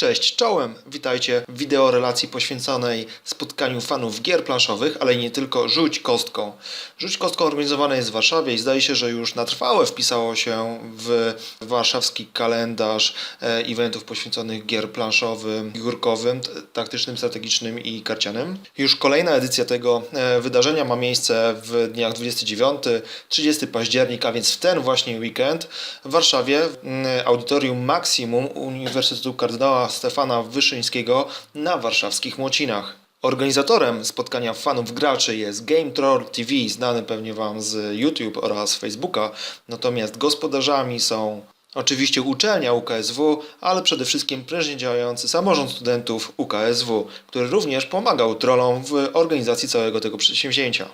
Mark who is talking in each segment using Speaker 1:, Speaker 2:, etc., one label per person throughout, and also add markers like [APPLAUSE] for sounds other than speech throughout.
Speaker 1: Cześć, czołem! Witajcie w wideo relacji poświęconej spotkaniu fanów gier planszowych, ale nie tylko Rzuć Kostką. Rzuć Kostką organizowane jest w Warszawie i zdaje się, że już na trwałe wpisało się w warszawski kalendarz e, eventów poświęconych gier planszowym, figurkowym, taktycznym, strategicznym i karcianym. Już kolejna edycja tego e, wydarzenia ma miejsce w dniach 29-30 października, a więc w ten właśnie weekend w Warszawie w audytorium Maximum Uniwersytetu Kardynała Stefana Wyszyńskiego na warszawskich Młocinach. Organizatorem spotkania fanów graczy jest Game Troll TV, znany pewnie Wam z YouTube oraz Facebooka, natomiast gospodarzami są oczywiście uczelnia UKSW, ale przede wszystkim prężnie działający samorząd studentów UKSW, który również pomagał trollom w organizacji całego tego przedsięwzięcia.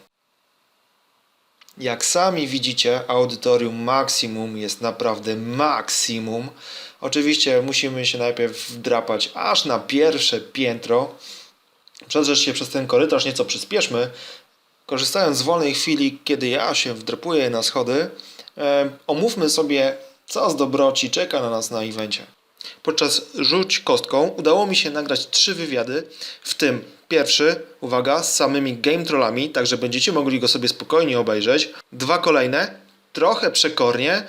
Speaker 1: Jak sami widzicie, audytorium maksimum jest naprawdę maksimum. Oczywiście musimy się najpierw wdrapać aż na pierwsze piętro. Przedrzeć się przez ten korytarz nieco przyspieszmy. Korzystając z wolnej chwili, kiedy ja się wdrapuję na schody, e, omówmy sobie, co z dobroci czeka na nas na evencie. Podczas rzuć kostką udało mi się nagrać trzy wywiady, w tym pierwszy, uwaga, z samymi game trollami, także będziecie mogli go sobie spokojnie obejrzeć. Dwa kolejne, trochę przekornie,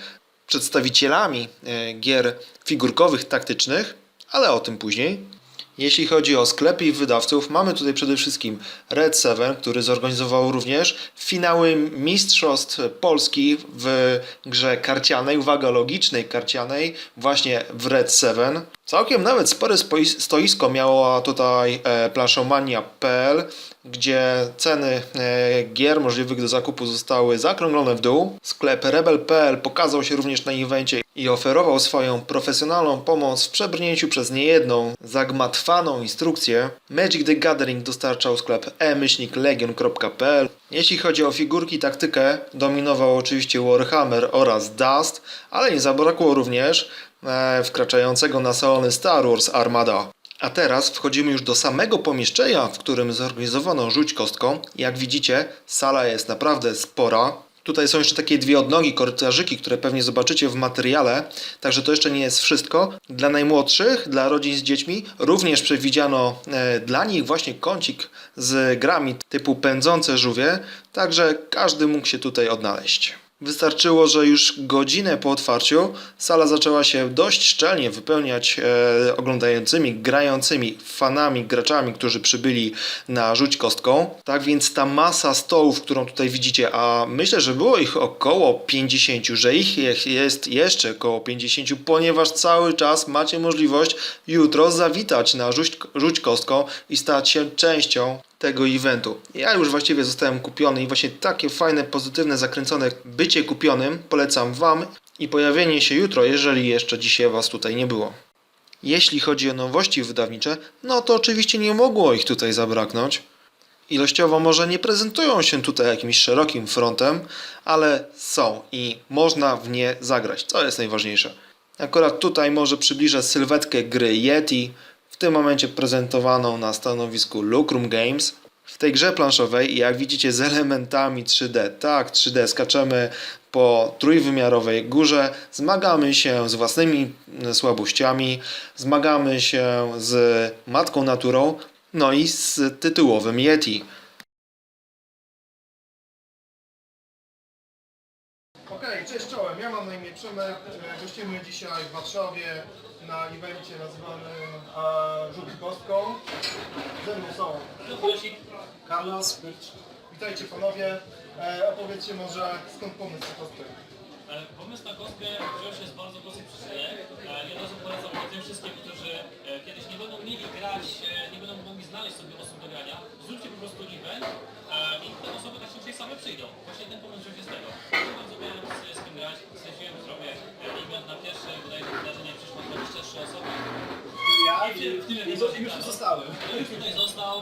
Speaker 1: przedstawicielami e, gier figurkowych, taktycznych, ale o tym później. Jeśli chodzi o sklepy i wydawców, mamy tutaj przede wszystkim Red Seven, który zorganizował również finały Mistrzostw Polski w grze karcianej, uwaga, logicznej karcianej, właśnie w Red Seven. Całkiem nawet spore stoisko miała tutaj e, planszomania.pl, gdzie ceny e, gier możliwych do zakupu zostały zakrąglone w dół. Sklep rebel.pl pokazał się również na evencie i oferował swoją profesjonalną pomoc w przebrnięciu przez niejedną zagmatwaną instrukcję. Magic the Gathering dostarczał sklep e-legion.pl. Jeśli chodzi o figurki i taktykę, dominował oczywiście Warhammer oraz Dust, ale nie zabrakło również e, wkraczającego na salony Star Wars Armada. A teraz wchodzimy już do samego pomieszczenia, w którym zorganizowano rzuć kostką. Jak widzicie, sala jest naprawdę spora. Tutaj są jeszcze takie dwie odnogi, korytarzyki, które pewnie zobaczycie w materiale, także to jeszcze nie jest wszystko. Dla najmłodszych, dla rodzin z dziećmi, również przewidziano e, dla nich właśnie kącik z grami typu pędzące żółwie, także każdy mógł się tutaj odnaleźć. Wystarczyło, że już godzinę po otwarciu sala zaczęła się dość szczelnie wypełniać e, oglądającymi, grającymi fanami, graczami, którzy przybyli na rzuć kostką. Tak więc ta masa stołów, którą tutaj widzicie, a myślę, że było ich około 50, że ich je- jest jeszcze około 50, ponieważ cały czas macie możliwość jutro zawitać na rzuć, rzuć kostką i stać się częścią tego eventu. Ja już właściwie zostałem kupiony i właśnie takie fajne, pozytywne, zakręcone bycie kupionym polecam Wam i pojawienie się jutro, jeżeli jeszcze dzisiaj Was tutaj nie było. Jeśli chodzi o nowości wydawnicze, no to oczywiście nie mogło ich tutaj zabraknąć. Ilościowo może nie prezentują się tutaj jakimś szerokim frontem, ale są i można w nie zagrać, co jest najważniejsze. Akurat tutaj może przybliżę sylwetkę gry Yeti, w tym momencie prezentowaną na stanowisku Lucrum Games. W tej grze planszowej, jak widzicie, z elementami 3D. Tak, 3D, skaczemy po trójwymiarowej górze, zmagamy się z własnymi mm, słabościami, zmagamy się z matką naturą, no i z tytułowym Yeti.
Speaker 2: Okej, cześć czołem, ja mam na imię Przemek. Gościmy dzisiaj w Warszawie na evencie nazywanym e, Rzut kostką. Ze mną są Carlos. Witajcie panowie. E, opowiedzcie może skąd pomysł na kostkę.
Speaker 3: Pomysł na kostkę wziął się z bardzo prostej przyczyny. E, Ja razu polecam go tym wszystkim, którzy e, kiedyś nie będą mieli grać, e, nie będą mogli znaleźć sobie osób do grania. Zróbcie po prostu event i te osoby tak czy inaczej same przyjdą. Właśnie ten pomysł wziął się z tego. Nie bardzo miałem z, z kim grać. Stwierdziłem, że zrobię event na pierwsze bodajże wydarzenie przyszło 23 osoby.
Speaker 2: Ja
Speaker 3: I w w tym
Speaker 2: już,
Speaker 3: epizodzie
Speaker 2: już zostałem.
Speaker 3: No już tutaj został.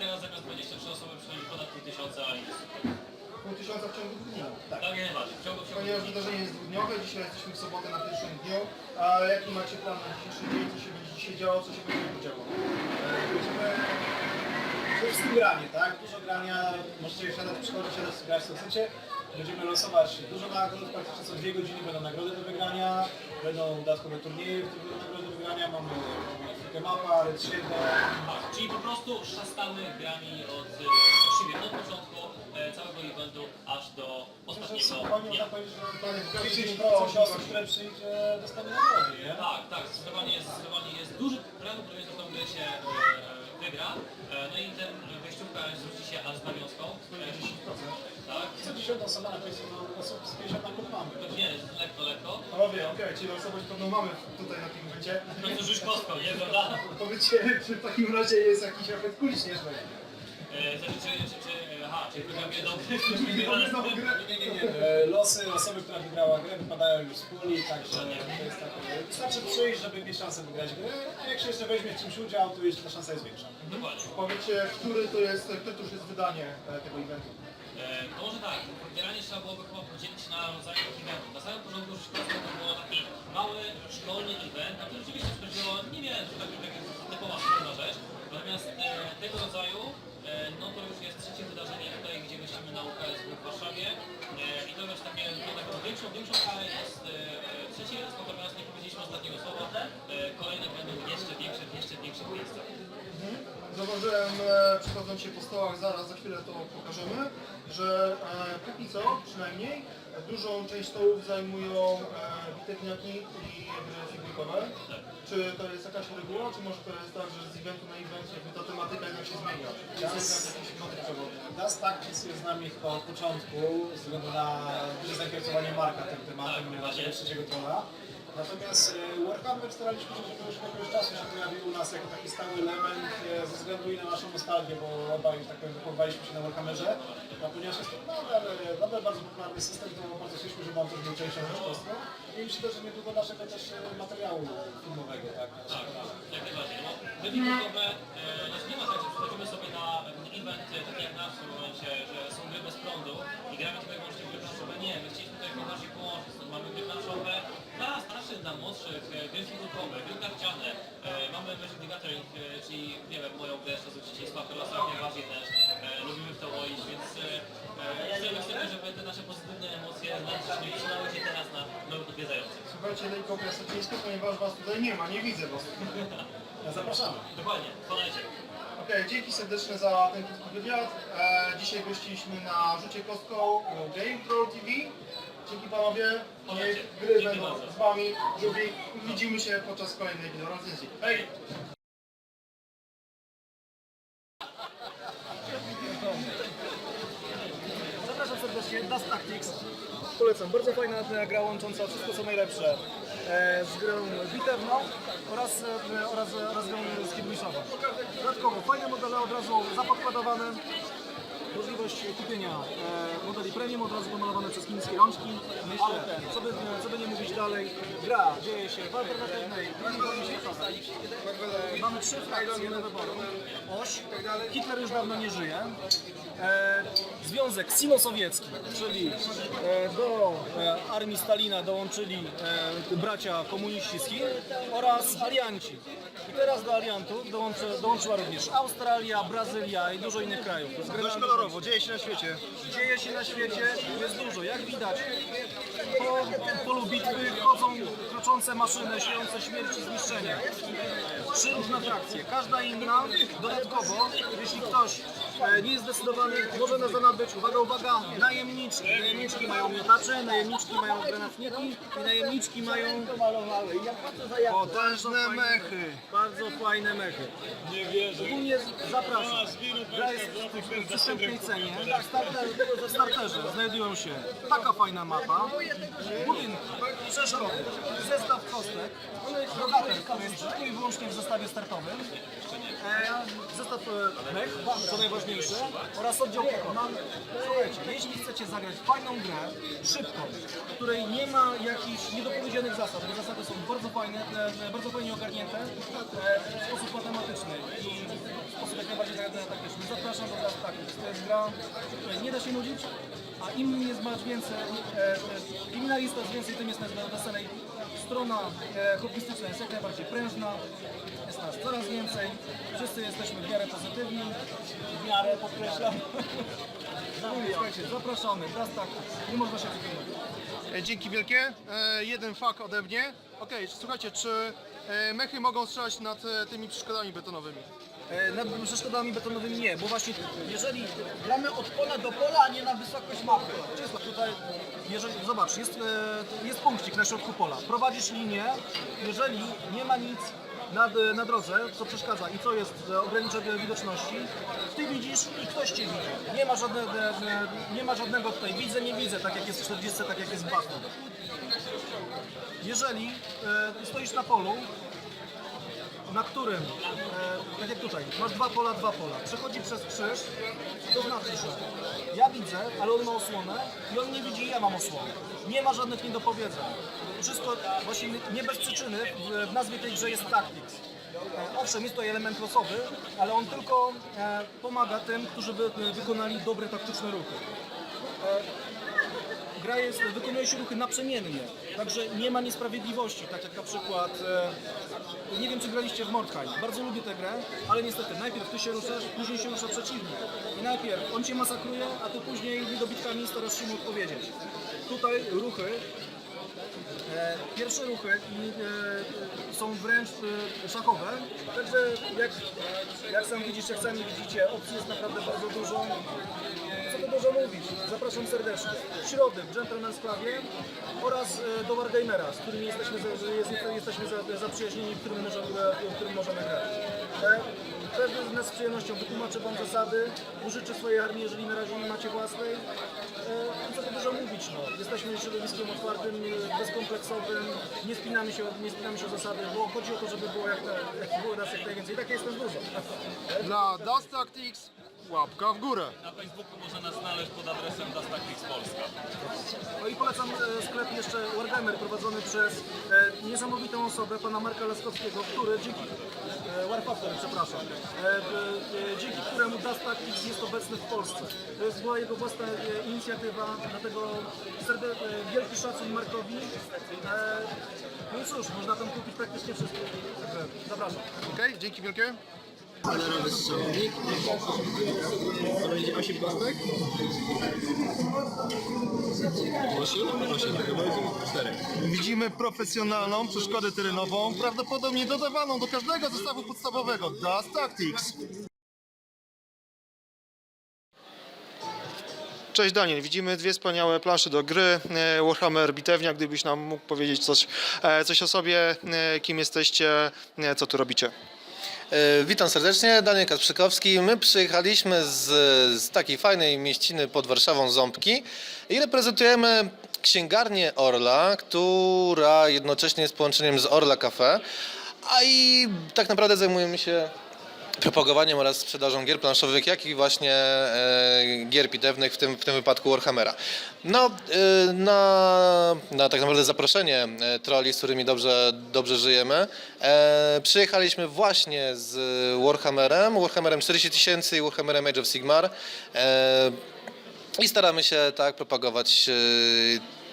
Speaker 3: Teraz zamiast 23 osoby przychodzi ponad pół tysiąca i jest super.
Speaker 2: Pół tysiąca w ciągu dni. Tak.
Speaker 3: Tak, nie masz. W ciągu, w ciągu
Speaker 2: Ponieważ wydarzenie jest dwudniowe, dzisiaj jesteśmy w sobotę na pierwszym dniu. A jaki macie plan na dzisiejszy dzień? Co się będzie dzisiaj działo? Co się będzie działo?
Speaker 4: E, przede wszystkim granie, tak? Dużo grania, możecie siadać, przychodzić, siadać, grać co chcecie. Będziemy losować dużo nagród, praktycznie co dwie godziny będą nagrody do wygrania, będą dodatkowe turnieje, w których będą nagrody do wygrania, mamy, mamy Kemapa, Red 7,
Speaker 3: czyli po prostu szastamy grami od e, właściwie od początku całego eventu aż do ostatniego dnia.
Speaker 4: 10% osób, które przyjdzie dostanie nagrody, nie?
Speaker 3: Tak, tak, zdecydowanie jest, zdecydowanie jest duży problem, który jest w się e, wygra. E, no i ten wejściówka zwróci się aż z nawiązką. E, tak,
Speaker 4: Co 10 osoba na Facebooku, osób z 50 na klub mamy.
Speaker 3: to nie jest lekko, lekko.
Speaker 2: Panowie, okej, czyli osobowość pewną mamy tutaj na tym evencie.
Speaker 3: No to rzuć kostką, nie, prawda? [LAUGHS]
Speaker 2: Powiedzcie, czy w takim razie jest jakiś efekt kuli śnieżnej?
Speaker 3: E, znaczy, czy, czy, czy, aha.
Speaker 4: Nie, nie, nie. Losy osoby, która wygrała grę wypadają już z puli, także to jest tak. e, Wystarczy przyjść, żeby mieć szansę wygrać grę, a jak się jeszcze weźmie w czymś udział, to jeszcze ta szansa jest większa.
Speaker 3: Dokładnie.
Speaker 2: Powiedzcie, który to jest, które to już jest wydanie e, tego eventu?
Speaker 3: E, to może tak, generalnie trzeba byłoby chyba podzielić na rodzaje tych eventów. Na samym początku szkolstwo to było taki mały szkolny event, a to rzeczywiście spędziło niewiele, to tak, tak typowa szkolna rzecz. Natomiast e, tego rodzaju, no to już jest trzecie wydarzenie tutaj, gdzie gościmy na UKSW w Warszawie. E, I to już takie, to taką większą, większą skalę jest e, e, trzeci raz, natomiast nie powiedzieliśmy ostatniego słowa. E, kolejne będą jeszcze większe, jeszcze większych miejscach.
Speaker 2: Zauważyłem, e, przechodząc się po stołach, zaraz za chwilę to pokażemy, że e, póki co przynajmniej dużą część stołów zajmują e, bitewniaki i gry figurkowe. Czy to jest jakaś reguła, czy może to jest tak, że z eventu na event jakby ta tematyka jednak się zmienia? Czy jest jednak jakiś motyw?
Speaker 4: Das Tactics jest z nami od początku, ze względu na duże zainteresowanie Marka tym tematem,
Speaker 3: Tak,
Speaker 4: naszego
Speaker 3: właśnie.
Speaker 4: trzeciego trolla. Natomiast e, Warhammer staraliśmy się, żeby już od jakiegoś czasu się pojawił u nas jako taki stały element e, ze względu i na naszą nostalgię, bo obaj, tak powiem, wychowywaliśmy się na Warhammerze. A ponieważ jest to nadal, e, nadal bardzo popularny system, to bardzo chcieliśmy, żeby on też był częścią szkolstwa. I myślę, że niedługo naszego też e, materiału filmowego, tak?
Speaker 3: Tak, jak najbardziej. No, gry figurkowe, e, nie ma tak, że przychodzimy sobie na e, event, starszych, dla młodszych, e, gry figurkowe, gry karciane. E, mamy Magic the Gathering, czyli nie wiem, moją grę z dzieciństwa, Pelasa jak najbardziej też. E, lubimy w to łoić, więc e, e, chcemy, chcemy, żeby te nasze pozytywne emocje zaczynały się teraz na nowych odwiedzających.
Speaker 2: Słuchajcie, Lejko Piaseckiński, ponieważ was tutaj nie ma, nie widzę was. [LAUGHS]
Speaker 4: Zapraszamy.
Speaker 3: Dokładnie, wpadajcie.
Speaker 2: Okej, dzięki serdeczne za ten krótki wywiad. E, dzisiaj gościliśmy na rzucie kostką e, Game Pro TV. Dzięki panowie. Niech gry będą z wami. Żubi. Widzimy się podczas kolejnej wideorecenzji. Hej!
Speaker 5: Zapraszam serdecznie, Dust Tactics. Polecam, bardzo fajna gra łącząca wszystko co najlepsze e, z grą bitewną oraz, e, oraz, oraz grą skidmishową. Dodatkowo fajne modele od razu zapodkładowane, możliwość kupienia e, modeli premium od razu pomalowane przez chińskie rączki. Ale co by, co by nie mówić dalej, gra dzieje się w alternatywnej światowej. Mamy trzy frakcje do wyboru. Oś, Hitler już dawno nie żyje. E, Związek Sino-Sowiecki, czyli e, do e, armii Stalina dołączyli e, bracia komuniści z Chin oraz alianci. I teraz do aliantów dołączy, dołączyła również Australia, Brazylia i dużo innych krajów. Z
Speaker 2: Dość kolorowo, dzieje się na świecie.
Speaker 5: Dzieje się na świecie, jest dużo. Jak widać, po polu bitwy chodzą kroczące maszyny, siejące śmierć i zniszczenie. Trzy różne frakcje, każda inna. Dodatkowo, jeśli ktoś e, nie jest zdecydowany, może na nabyć, uwaga, uwaga, najemniczki. Najemniczki mają miotacze, najemniczki mają granatniki i najemniczki mają potężne mechy. Bardzo fajne mechy. Ogólnie zapraszam. Gra jest w przystępnej cenie. W starterze znajdują się taka fajna mapa, budynki, przeszkody, zestaw kostek, bogater, który jest tylko i wyłącznie w zestawie startowym, zestaw e, mech, co najważniejsze, oraz oddział pokoju. Słuchajcie, jeśli chcecie zagrać fajną grę, szybko, w której nie ma jakichś niedopowiedzianych zasad, bo zasady są bardzo fajne, e, bardzo fajnie ogarnięte e, w sposób matematyczny i w sposób jak najbardziej taktyczny. Zapraszam do Last Tactics. To jest gra, której nie da się nudzić, a im jest masz więcej, e, e, im lista jest więcej, tym jest nas weselej. Strona e, hobbystyczna jest jak najbardziej prężna, jest nas coraz więcej, wszyscy jesteśmy w miarę pozytywni, w miarę podkreślam. Słuchajcie, zapraszamy, Last Tactics, nie można się przypomnieć.
Speaker 2: E, Dzięki wielkie. E, jeden fak ode mnie. Okej, słuchajcie, czy e, mechy mogą strzelać nad e, tymi przeszkodami betonowymi.
Speaker 5: E, Nad przeszkodami betonowymi nie, bo właśnie jeżeli gramy od pola do pola, a nie na wysokość mapy. Czesław, tutaj, jeżeli, zobacz, jest, e, jest punkcik na środku pola. Prowadzisz linię, jeżeli nie ma nic na, na drodze, co przeszkadza i co jest e, ogranicza widoczności, ty widzisz i ktoś cię widzi. Nie ma, żadne, e, e, nie ma żadnego tutaj widzę, nie widzę, tak jak jest w 40, tak jak jest w Bastu. Jeżeli e, stoisz na polu, na którym, e, tak jak tutaj, masz dwa pola, dwa pola, przechodzi przez krzyż, to znaczy, że ja widzę, ale on ma osłonę i on nie widzi ja mam osłonę. Nie ma żadnych niedopowiedzeń. Wszystko właśnie nie bez przyczyny w, w nazwie tej grze jest Tactics. E, Owszem, jest to element losowy, ale on tylko e, pomaga tym, którzy wy, wykonali dobre taktyczne ruchy gra jest, wykonuje się ruchy naprzemiennie, także nie ma niesprawiedliwości, tak jak na przykład, e, nie wiem czy graliście w Mordheim, bardzo lubię tę grę, ale niestety najpierw ty się ruszasz, później się rusza przeciwnik i najpierw on cię masakruje, a ty później wydobitkami starasz się mu odpowiedzieć. Tutaj ruchy, e, pierwsze ruchy e, są wręcz e, szachowe, także jak, jak sam widzisz, jak sami widzicie, opcji jest naprawdę bardzo dużo. Zapraszam serdecznie. W środę w Gentleman's Clubie oraz e, do Wargamera, z którymi jesteśmy, za, jest, jesteśmy za, zaprzyjaźnieni, w którym możemy, w którym możemy grać. E, Każdy z nas z przyjemnością wytłumaczy Wam zasady, użyczy swojej armii, jeżeli na razie nie macie własnej. E, co tu dużo mówić, no. Jesteśmy środowiskiem otwartym, e, bezkompleksowym, nie spinamy się, nie spinamy się o zasady, bo chodzi o to, żeby było, jak, było nas jak najwięcej. I takie jest też dużo.
Speaker 2: Dla Dust Tactics łapka w górę.
Speaker 3: Na Facebooku można nas znaleźć pod adresem Das Tactics Polska.
Speaker 5: No i polecam e, sklep jeszcze Wargamer prowadzony przez e, niesamowitą osobę, pana Marka Laskowskiego, który dzięki e, Warfactor, przepraszam, e, e, dzięki któremu Tactics jest obecny w Polsce. To jest była jego własna e, inicjatywa, dlatego serde, e, wielki szacun Markowi. E, no i cóż, można tam kupić praktycznie wszystko. Także zapraszam.
Speaker 2: Okej, dzięki wielkie.
Speaker 6: Kolorowy strzałownik. To będzie 8 kostek? 8? 8, chyba będzie 4.
Speaker 2: Widzimy profesjonalną przeszkodę terenową, prawdopodobnie dodawaną do każdego zestawu podstawowego Dust Tactics. Cześć Daniel, widzimy dwie wspaniałe plansze do gry. e, Warhammer Bitewnia, gdybyś nam mógł powiedzieć coś, e, coś o sobie, e, kim jesteście, co tu robicie.
Speaker 7: E, Witam serdecznie, Daniel Kacprzykowski. My przyjechaliśmy z, z takiej fajnej mieściny pod Warszawą Ząbki i reprezentujemy księgarnię Orla, która jednocześnie jest połączeniem z Orla Cafe, a i tak naprawdę zajmujemy się propagowaniem oraz sprzedażą gier planszowych, jak i właśnie e, gier pitewnych, w tym, w tym wypadku Warhammera. No, e, na, na tak naprawdę zaproszenie e, troli, z którymi dobrze, dobrze żyjemy, e, przyjechaliśmy właśnie z Warhammerem, Warhammerem 40 tysięcy i Warhammerem Age of Sigmar e, i staramy się tak propagować e,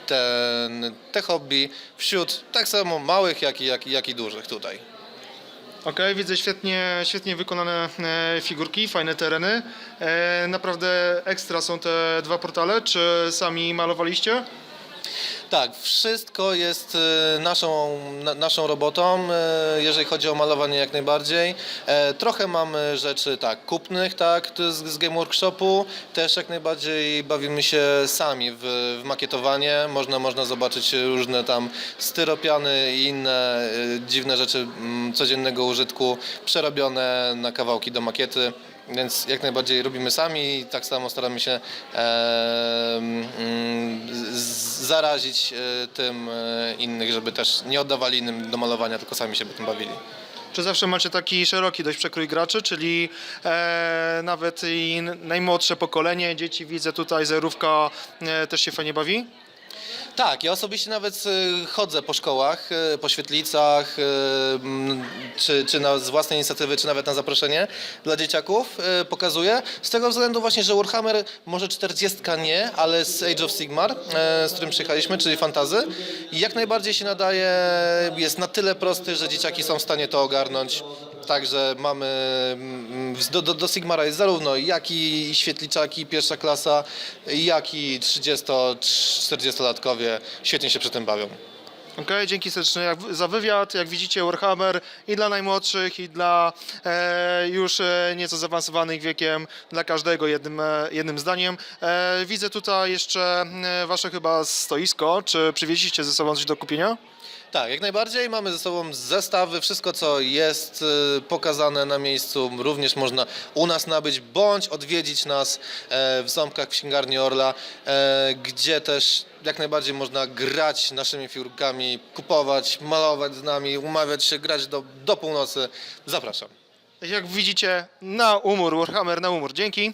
Speaker 7: ten, te hobby wśród tak samo małych, jak i, jak, jak i dużych tutaj.
Speaker 1: Okej, widzę świetnie, świetnie wykonane e, figurki, fajne tereny. E, naprawdę ekstra są te dwa portale. Czy sami malowaliście?
Speaker 7: Tak, wszystko jest e, naszą, na, naszą robotą, e, jeżeli chodzi o malowanie jak najbardziej. E, Trochę mamy rzeczy tak kupnych, tak, z, z Game Workshopu. Też jak najbardziej bawimy się sami w, w makietowanie. Można, można zobaczyć różne tam styropiany i inne e, dziwne rzeczy mm, codziennego użytku przerobione na kawałki do makiety. Więc jak najbardziej robimy sami i tak samo staramy się e, zarazić tym e, innych, żeby też nie oddawali innym do malowania, tylko sami się tym bawili.
Speaker 1: Czy zawsze macie taki szeroki dość przekrój graczy, czyli e, nawet i najmłodsze pokolenie, dzieci widzę tutaj, zerówka e, też się fajnie bawi?
Speaker 7: Tak, ja osobiście nawet e, chodzę po szkołach, e, po świetlicach, m, czy, czy na, z własnej inicjatywy, czy nawet na zaproszenie dla dzieciaków pokazuję. Z tego względu właśnie, że Warhammer może 40 nie, ale z Age of Sigmar, z którym przyjechaliśmy, czyli fantazy, jak najbardziej się nadaje, jest na tyle prosty, że dzieciaki są w stanie to ogarnąć. Także mamy mm, do, do, do Sigmara jest zarówno jak i świetliczaki pierwsza klasa, jak i 30-40-latkowie świetnie się przy tym bawią.
Speaker 2: Okej, okay, dzięki serdecznie za wywiad. Jak widzicie, Warhammer i dla najmłodszych, i dla e, już e, nieco zaawansowanych wiekiem, dla każdego jednym, e, jednym zdaniem. E, widzę tutaj jeszcze mm, e, wasze chyba stoisko. Czy przywieźliście ze sobą coś do kupienia?
Speaker 7: Tak, jak najbardziej. Mamy ze sobą zestawy, wszystko co jest y, pokazane na miejscu również można u nas nabyć, bądź odwiedzić nas e, w Ząbkach w Księgarni Orla, e, gdzie też jak najbardziej można grać naszymi figurkami, kupować, malować z nami, umawiać się, grać do, do północy. Zapraszam.
Speaker 2: Jak widzicie, na umór, Warhammer na umór. Dzięki.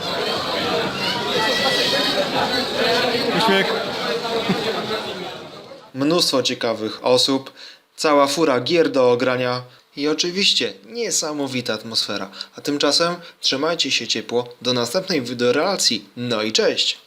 Speaker 2: Uśmiech. Mnóstwo ciekawych osób, cała fura gier do ogrania i oczywiście niesamowita atmosfera. A tymczasem trzymajcie się ciepło, do następnej wideorelacji, no i cześć!